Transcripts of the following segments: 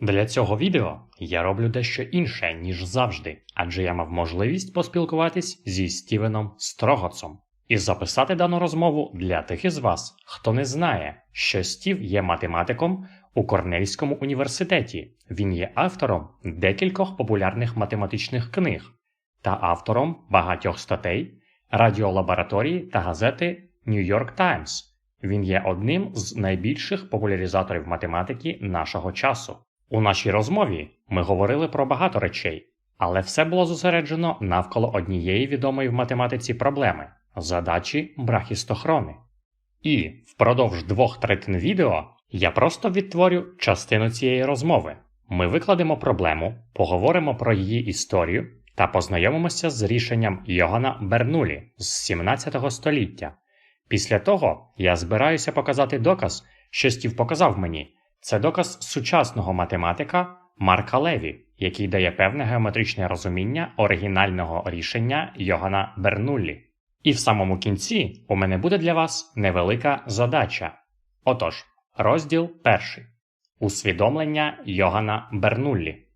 Для цього відео я роблю дещо інше, ніж завжди, адже я мав можливість поспілкуватись зі Стівеном Строгоцом і записати дану розмову для тих із вас, хто не знає, що Стів є математиком у Корнельському університеті. Він є автором декількох популярних математичних книг та автором багатьох статей, радіолабораторії та газети New York Times. Він є одним з найбільших популяризаторів математики нашого часу. У нашій розмові ми говорили про багато речей, але все було зосереджено навколо однієї відомої в математиці проблеми задачі брахістохрони. І впродовж двох третин відео я просто відтворю частину цієї розмови. Ми викладемо проблему, поговоримо про її історію та познайомимося з рішенням Йогана Бернулі з 17 століття. Після того я збираюся показати доказ, що Стів показав мені. Це доказ сучасного математика Марка Леві, який дає певне геометричне розуміння оригінального рішення Йогана Бернуллі. І в самому кінці у мене буде для вас невелика задача. Отож, розділ перший усвідомлення Йогана Бернуллі.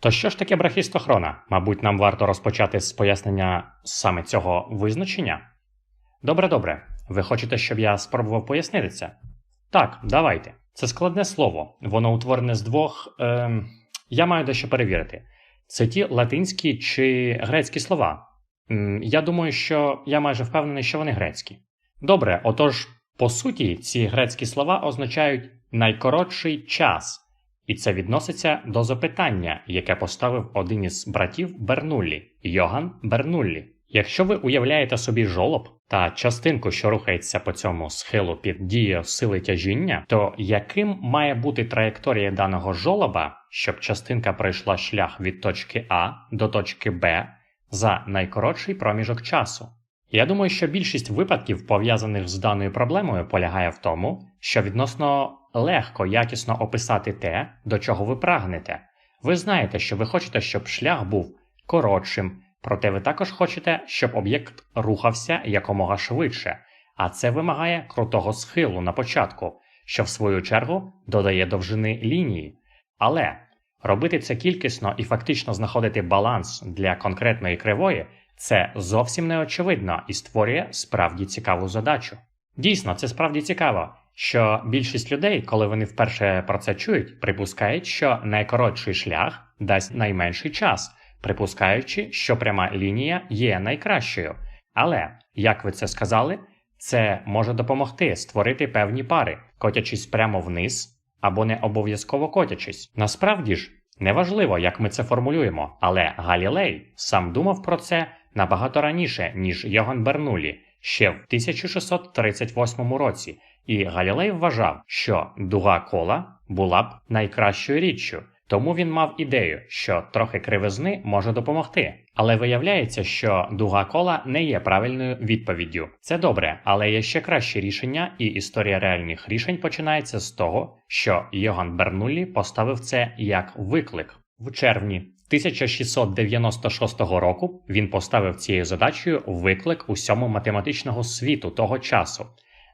То що ж таке брахістохрона? Мабуть, нам варто розпочати з пояснення саме цього визначення? Добре, добре. Ви хочете, щоб я спробував пояснити це? Так, давайте. Це складне слово. Воно утворене з двох. Е, я маю дещо перевірити. Це ті латинські чи грецькі слова. Я думаю, що я майже впевнений, що вони грецькі. Добре, отож, по суті, ці грецькі слова означають найкоротший час, і це відноситься до запитання, яке поставив один із братів Бернуллі Йоган Бернуллі. Якщо ви уявляєте собі жолоб та частинку, що рухається по цьому схилу під дією сили тяжіння, то яким має бути траєкторія даного жолоба, щоб частинка пройшла шлях від точки А до точки Б за найкоротший проміжок часу? Я думаю, що більшість випадків, пов'язаних з даною проблемою, полягає в тому, що відносно легко якісно описати те, до чого ви прагнете. Ви знаєте, що ви хочете, щоб шлях був коротшим. Проте ви також хочете, щоб об'єкт рухався якомога швидше, а це вимагає крутого схилу на початку, що в свою чергу додає довжини лінії. Але робити це кількісно і фактично знаходити баланс для конкретної кривої це зовсім не очевидно і створює справді цікаву задачу. Дійсно, це справді цікаво, що більшість людей, коли вони вперше про це чують, припускають, що найкоротший шлях дасть найменший час припускаючи, що пряма лінія є найкращою. Але, як ви це сказали, це може допомогти створити певні пари, котячись прямо вниз або не обов'язково котячись. Насправді ж, неважливо, як ми це формулюємо, але Галілей сам думав про це набагато раніше, ніж Йоган Бернулі, ще в 1638 році, і Галілей вважав, що дуга кола була б найкращою річчю. Тому він мав ідею, що трохи кривизни може допомогти. Але виявляється, що дуга кола не є правильною відповіддю. Це добре, але є ще краще рішення, і історія реальних рішень починається з того, що Йоган Бернуллі поставив це як виклик в червні. 1696 року він поставив цією задачею виклик усьому математичного світу того часу.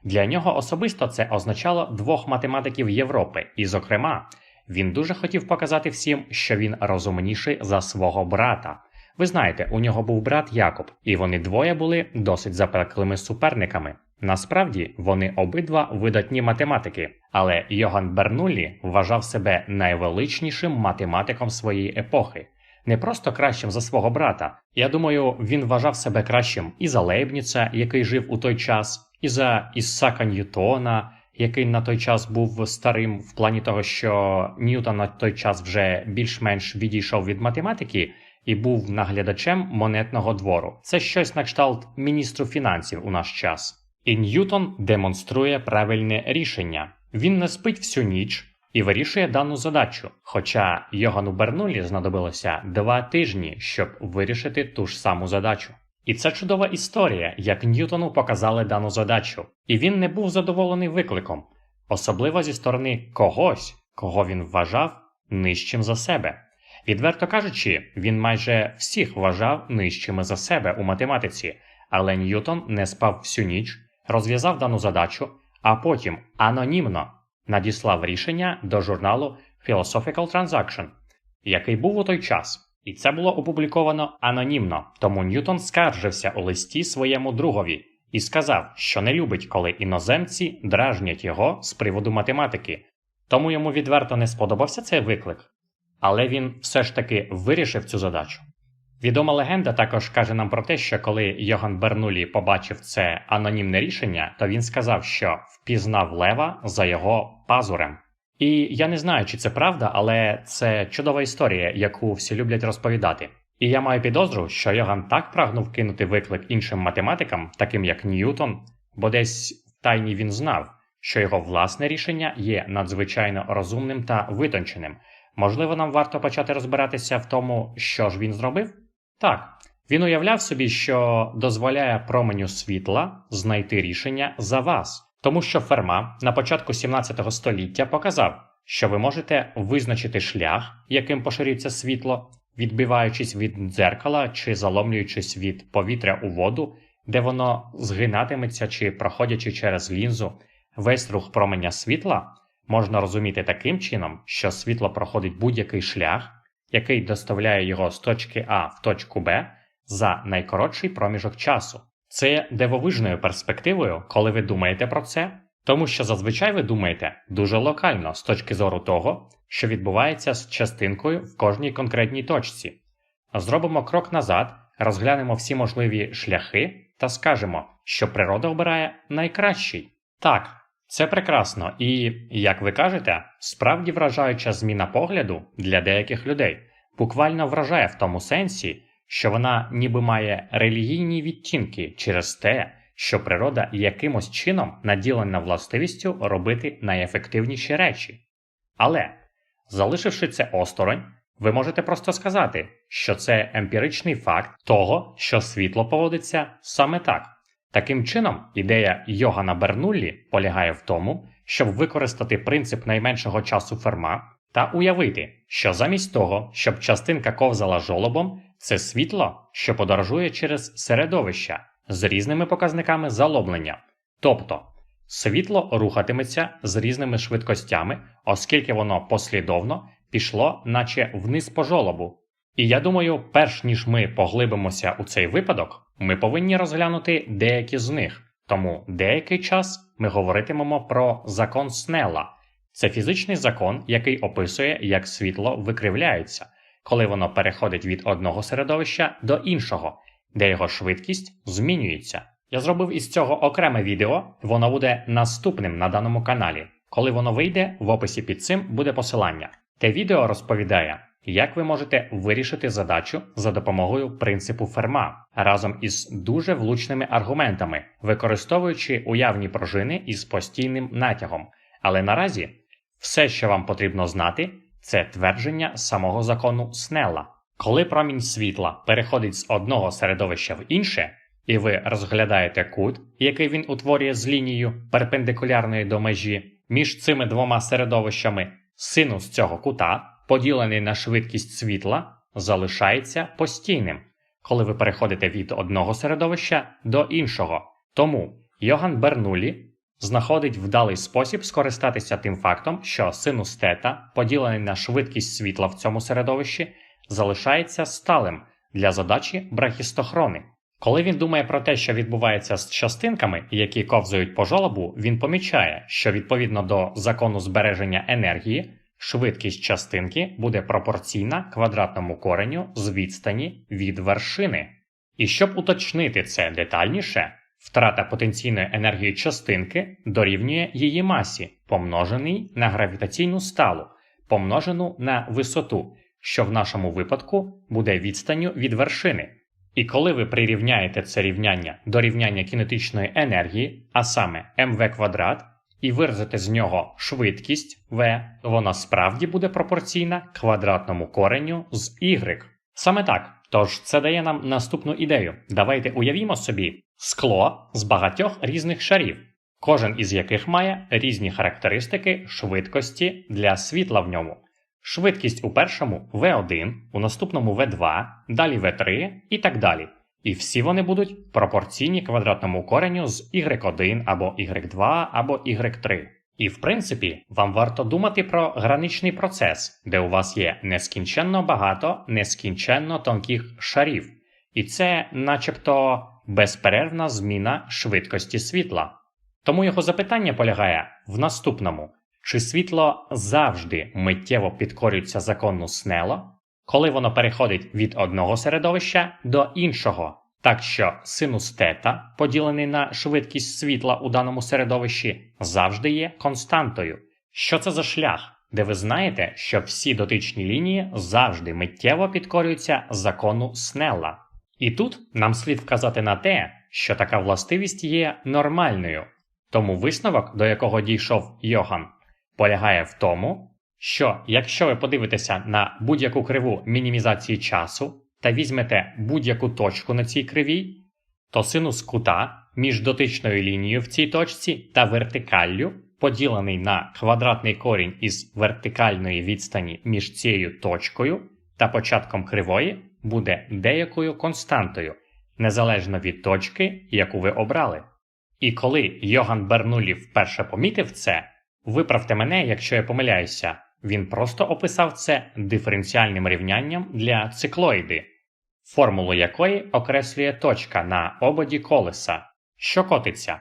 Для нього особисто це означало двох математиків Європи, і, зокрема, він дуже хотів показати всім, що він розумніший за свого брата. Ви знаєте, у нього був брат Якоб, і вони двоє були досить запеклими суперниками. Насправді вони обидва видатні математики, але Йоган Бернуллі вважав себе найвеличнішим математиком своєї епохи, не просто кращим за свого брата. Я думаю, він вважав себе кращим і за Лейбніца, який жив у той час, і за Іссака Ньютона, який на той час був старим в плані того, що Ньютон на той час вже більш-менш відійшов від математики і був наглядачем монетного двору. Це щось на кшталт міністру фінансів у наш час. І Ньютон демонструє правильне рішення. Він не спить всю ніч і вирішує дану задачу. Хоча Йогану Бернулі знадобилося два тижні, щоб вирішити ту ж саму задачу. І це чудова історія, як Ньютону показали дану задачу, і він не був задоволений викликом, особливо зі сторони когось, кого він вважав нижчим за себе. Відверто кажучи, він майже всіх вважав нижчими за себе у математиці, але Ньютон не спав всю ніч, розв'язав дану задачу, а потім анонімно надіслав рішення до журналу Philosophical Transaction, який був у той час. І це було опубліковано анонімно, тому Ньютон скаржився у листі своєму другові і сказав, що не любить, коли іноземці дражнять його з приводу математики, тому йому відверто не сподобався цей виклик. Але він все ж таки вирішив цю задачу. Відома легенда також каже нам про те, що коли Йоган Бернулі побачив це анонімне рішення, то він сказав, що впізнав лева за його пазурем. І я не знаю, чи це правда, але це чудова історія, яку всі люблять розповідати. І я маю підозру, що Йоган так прагнув кинути виклик іншим математикам, таким як Ньютон, бо десь в тайні він знав, що його власне рішення є надзвичайно розумним та витонченим. Можливо, нам варто почати розбиратися в тому, що ж він зробив? Так, він уявляв собі, що дозволяє променю світла знайти рішення за вас, тому що Ферма на початку 17 століття показав, що ви можете визначити шлях, яким поширюється світло, відбиваючись від дзеркала чи заломлюючись від повітря у воду, де воно згинатиметься чи проходячи через лінзу, весь рух променя світла можна розуміти таким чином, що світло проходить будь-який шлях, який доставляє його з точки А в точку Б за найкоротший проміжок часу. Це є дивовижною перспективою, коли ви думаєте про це, тому що зазвичай ви думаєте дуже локально з точки зору того, що відбувається з частинкою в кожній конкретній точці. Зробимо крок назад, розглянемо всі можливі шляхи та скажемо, що природа обирає найкращий. Так, це прекрасно і, як ви кажете, справді вражаюча зміна погляду для деяких людей буквально вражає в тому сенсі, що вона ніби має релігійні відтінки через те, що природа якимось чином наділена властивістю робити найефективніші речі. Але, залишивши це осторонь, ви можете просто сказати, що це емпіричний факт того, що світло поводиться саме так. Таким чином, ідея Йогана Бернуллі полягає в тому, щоб використати принцип найменшого часу ферма та уявити, що замість того, щоб частинка ковзала жолобом, це світло, що подорожує через середовища з різними показниками заломлення. Тобто світло рухатиметься з різними швидкостями, оскільки воно послідовно пішло, наче вниз по жолобу. І я думаю, перш ніж ми поглибимося у цей випадок, ми повинні розглянути деякі з них, тому деякий час ми говоритимемо про закон Снелла. Це фізичний закон, який описує, як світло викривляється, коли воно переходить від одного середовища до іншого, де його швидкість змінюється. Я зробив із цього окреме відео, воно буде наступним на даному каналі. Коли воно вийде, в описі під цим буде посилання. Те відео розповідає, як ви можете вирішити задачу за допомогою принципу Ферма разом із дуже влучними аргументами, використовуючи уявні пружини із постійним натягом. Але наразі все, що вам потрібно знати, це твердження самого закону Снелла. Коли промінь світла переходить з одного середовища в інше, і ви розглядаєте кут, який він утворює з лінією перпендикулярної до межі між цими двома середовищами, синус цього кута, поділений на швидкість світла, залишається постійним, коли ви переходите від одного середовища до іншого. Тому Йоган Бернулі знаходить вдалий спосіб скористатися тим фактом, що синус тета, поділений на швидкість світла в цьому середовищі, залишається сталим для задачі брахістохрони. Коли він думає про те, що відбувається з частинками, які ковзають по жолобу, він помічає, що відповідно до закону збереження енергії, швидкість частинки буде пропорційна квадратному кореню з відстані від вершини. І щоб уточнити це детальніше, втрата потенційної енергії частинки дорівнює її масі, помноженій на гравітаційну сталу, помножену на висоту, що в нашому випадку буде відстанню від вершини. І коли ви прирівняєте це рівняння до рівняння кінетичної енергії, а саме mv квадрат, і виразите з нього швидкість v, вона справді буде пропорційна квадратному кореню з y. Саме так. Тож це дає нам наступну ідею. Давайте уявімо собі скло з багатьох різних шарів, кожен із яких має різні характеристики швидкості для світла в ньому. Швидкість у першому V1, у наступному V2, далі V3 і так далі. І всі вони будуть пропорційні квадратному кореню з y1 або y2 або y3. І в принципі, вам варто думати про граничний процес, де у вас є нескінченно багато нескінченно тонких шарів, і це, начебто, безперервна зміна швидкості світла. Тому його запитання полягає в наступному: чи світло завжди миттєво підкорюється закону Снелла, коли воно переходить від одного середовища до іншого, так що синус тета, поділений на швидкість світла у даному середовищі, завжди є константою. Що це за шлях, де ви знаєте, що всі дотичні лінії завжди миттєво підкорюються закону Снелла? І тут нам слід вказати на те, що така властивість є нормальною, тому висновок, до якого дійшов Йоган, полягає в тому, що якщо ви подивитеся на будь-яку криву мінімізації часу та візьмете будь-яку точку на цій кривій, то синус кута між дотичною лінією в цій точці та вертикаллю, поділений на квадратний корінь із вертикальної відстані між цією точкою та початком кривої, буде деякою константою, незалежно від точки, яку ви обрали. І коли Йоган Бернулі вперше помітив це, виправте мене, якщо я помиляюся, він просто описав це диференціальним рівнянням для циклоїди, формулу якої окреслює точка на ободі колеса, що котиться.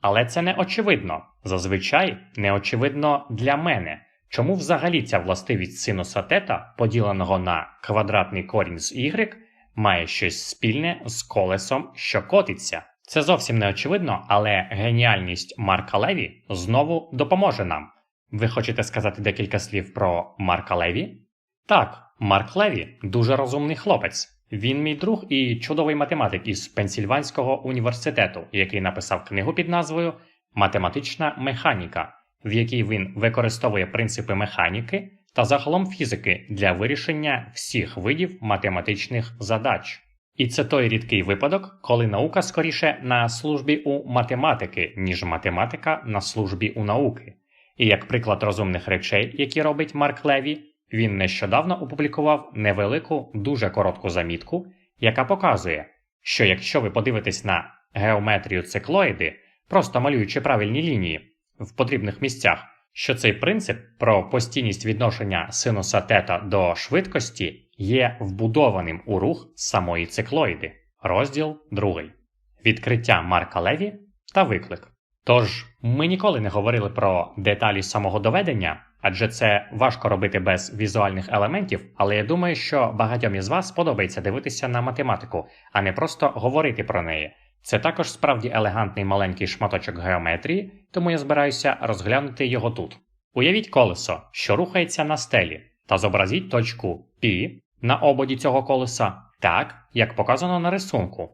Але це не очевидно, зазвичай не очевидно для мене, чому взагалі ця властивість синуса тета, поділеного на квадратний корінь з y, має щось спільне з колесом, що котиться. Це зовсім не очевидно, але геніальність Марка Леві знову допоможе нам. Ви хочете сказати декілька слів про Марка Леві? Так, Марк Леві дуже розумний хлопець. Він мій друг і чудовий математик із Пенсільванського університету, який написав книгу під назвою Математична механіка, в якій він використовує принципи механіки та загалом фізики для вирішення всіх видів математичних задач. І це той рідкий випадок, коли наука скоріше на службі у математики, ніж математика на службі у науки. І як приклад розумних речей, які робить Марк Леві, він нещодавно опублікував невелику, дуже коротку замітку, яка показує, що якщо ви подивитесь на геометрію циклоїди, просто малюючи правильні лінії в потрібних місцях, що цей принцип про постійність відношення синуса тета до швидкості є вбудованим у рух самої циклоїди. Розділ 2. Відкриття Марка Леві та виклик. Тож ми ніколи не говорили про деталі самого доведення, адже це важко робити без візуальних елементів, але я думаю, що багатьом із вас подобається дивитися на математику, а не просто говорити про неї. Це також справді елегантний маленький шматочок геометрії, тому я збираюся розглянути його тут. Уявіть колесо, що рухається на стелі, та зобразіть точку P на ободі цього колеса так, як показано на рисунку.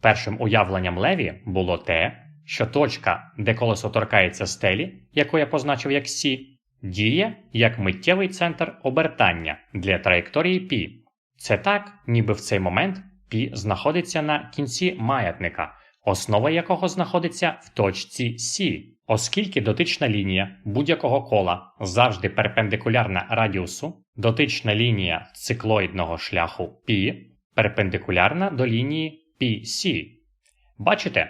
Першим уявленням леві було те, що точка, де колесо торкається стелі, яку я позначив як С, діє як миттєвий центр обертання для траєкторії π. Це так, ніби в цей момент π знаходиться на кінці маятника, основа якого знаходиться в точці С. Оскільки дотична лінія будь-якого кола завжди перпендикулярна радіусу, дотична лінія циклоїдного шляху π перпендикулярна до лінії PC. Бачите,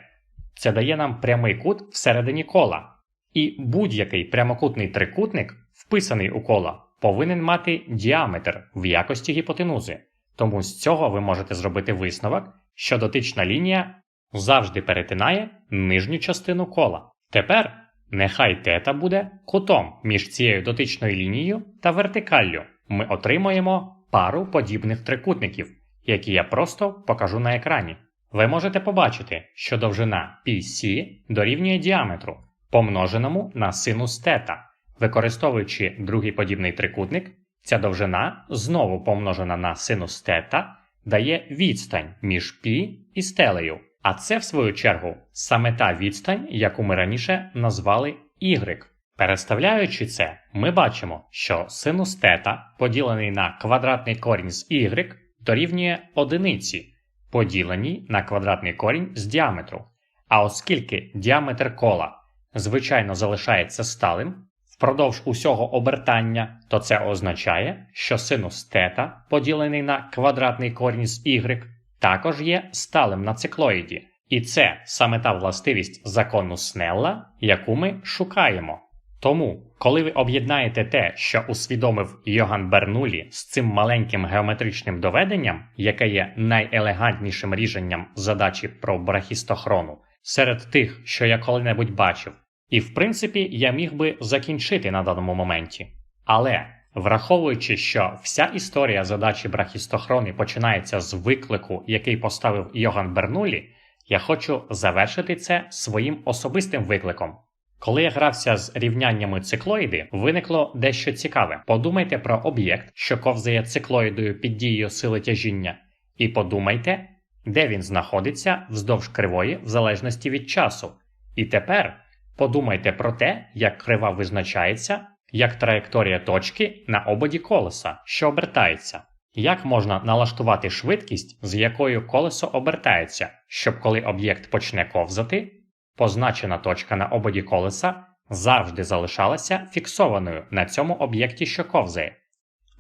це дає нам прямий кут всередині кола. І будь-який прямокутний трикутник, вписаний у коло, повинен мати діаметр в якості гіпотенузи. Тому з цього ви можете зробити висновок, що дотична лінія завжди перетинає нижню частину кола. Тепер нехай тета буде кутом між цією дотичною лінією та вертикаллю. Ми отримуємо пару подібних трикутників, які я просто покажу на екрані. Ви можете побачити, що довжина PC дорівнює діаметру, помноженому на синус тета. Використовуючи другий подібний трикутник, ця довжина знову помножена на синус тета дає відстань між π і стелею. А це, в свою чергу, саме та відстань, яку ми раніше назвали y. Переставляючи це, ми бачимо, що синус тета, поділений на квадратний корінь з y, дорівнює одиниці, поділеній на квадратний корінь з діаметру. А оскільки діаметр кола, звичайно, залишається сталим впродовж усього обертання, то це означає, що синус тета, поділений на квадратний корінь з y, також є сталим на циклоїді. І це саме та властивість закону Снелла, яку ми шукаємо. Тому, коли ви об'єднаєте те, що усвідомив Йоган Бернулі з цим маленьким геометричним доведенням, яке є найелегантнішим рішенням задачі про брахістохрону, серед тих, що я коли-небудь бачив, і в принципі я міг би закінчити на даному моменті. Але враховуючи, що вся історія задачі брахістохрони починається з виклику, який поставив Йоган Бернулі, я хочу завершити це своїм особистим викликом. Коли я грався з рівняннями циклоїди, виникло дещо цікаве. Подумайте про об'єкт, що ковзає циклоїдою під дією сили тяжіння, і подумайте, де він знаходиться вздовж кривої в залежності від часу. І тепер подумайте про те, як крива визначається, як траєкторія точки на ободі колеса, що обертається. Як можна налаштувати швидкість, з якою колесо обертається, щоб коли об'єкт почне ковзати, позначена точка на ободі колеса завжди залишалася фіксованою на цьому об'єкті, що ковзає.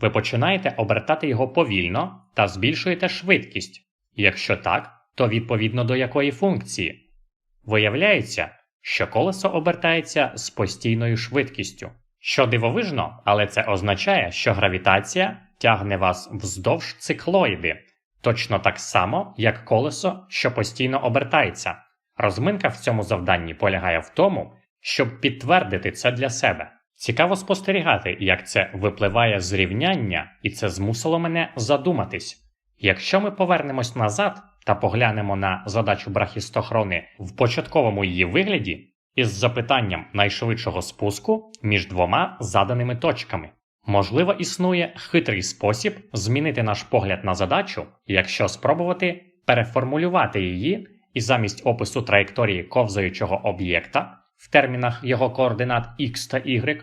Ви починаєте обертати його повільно та збільшуєте швидкість. Якщо так, то відповідно до якої функції? Виявляється, що колесо обертається з постійною швидкістю. Що дивовижно, але це означає, що гравітація тягне вас вздовж циклоїди, точно так само, як колесо, що постійно обертається. Розминка в цьому завданні полягає в тому, щоб підтвердити це для себе. Цікаво спостерігати, як це випливає з рівняння, і це змусило мене задуматись. Якщо ми повернемось назад та поглянемо на задачу брахістохрони в початковому її вигляді із запитанням найшвидшого спуску між двома заданими точками, можливо, існує хитрий спосіб змінити наш погляд на задачу, якщо спробувати переформулювати її і замість опису траєкторії ковзаючого об'єкта в термінах його координат x та y,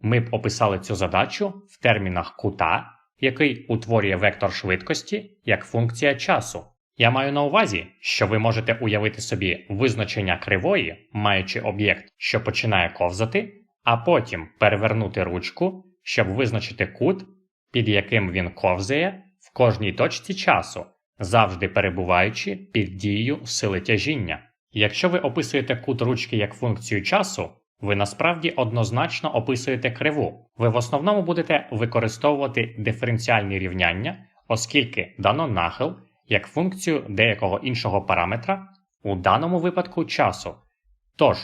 ми б описали цю задачу в термінах кута, який утворює вектор швидкості як функція часу. Я маю на увазі, що ви можете уявити собі визначення кривої, маючи об'єкт, що починає ковзати, а потім перевернути ручку, щоб визначити кут, під яким він ковзає в кожній точці часу, завжди перебуваючи під дією сили тяжіння. Якщо ви описуєте кут ручки як функцію часу, ви насправді однозначно описуєте криву. Ви в основному будете використовувати диференціальні рівняння, оскільки дано нахил як функцію деякого іншого параметра, у даному випадку часу. Тож,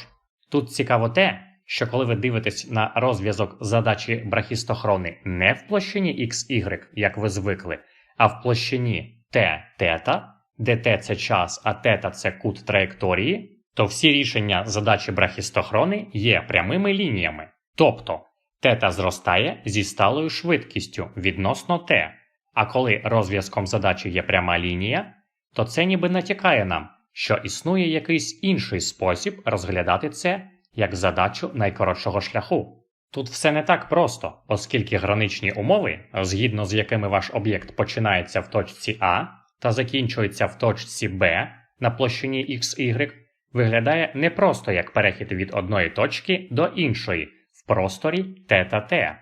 тут цікаво те, що коли ви дивитесь на розв'язок задачі брахістохрони не в площині XY, як ви звикли, а в площині t тета, де t це час, а тета це кут траєкторії, то всі рішення задачі брахістохрони є прямими лініями. Тобто тета зростає зі сталою швидкістю відносно t, а коли розв'язком задачі є пряма лінія, то це ніби натякає нам, що існує якийсь інший спосіб розглядати це як задачу найкоротшого шляху. Тут все не так просто, оскільки граничні умови, згідно з якими ваш об'єкт починається в точці А та закінчується в точці Б на площині XY, виглядає не просто як перехід від одної точки до іншої в просторі Т та Т.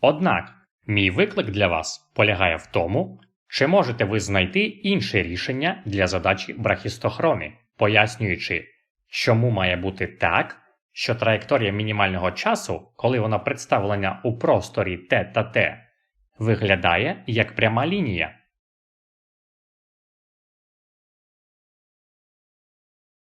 Однак, мій виклик для вас полягає в тому, чи можете ви знайти інше рішення для задачі брахістохрони, пояснюючи, чому має бути так що траєкторія мінімального часу, коли вона представлена у просторі Т та Т, виглядає як пряма лінія.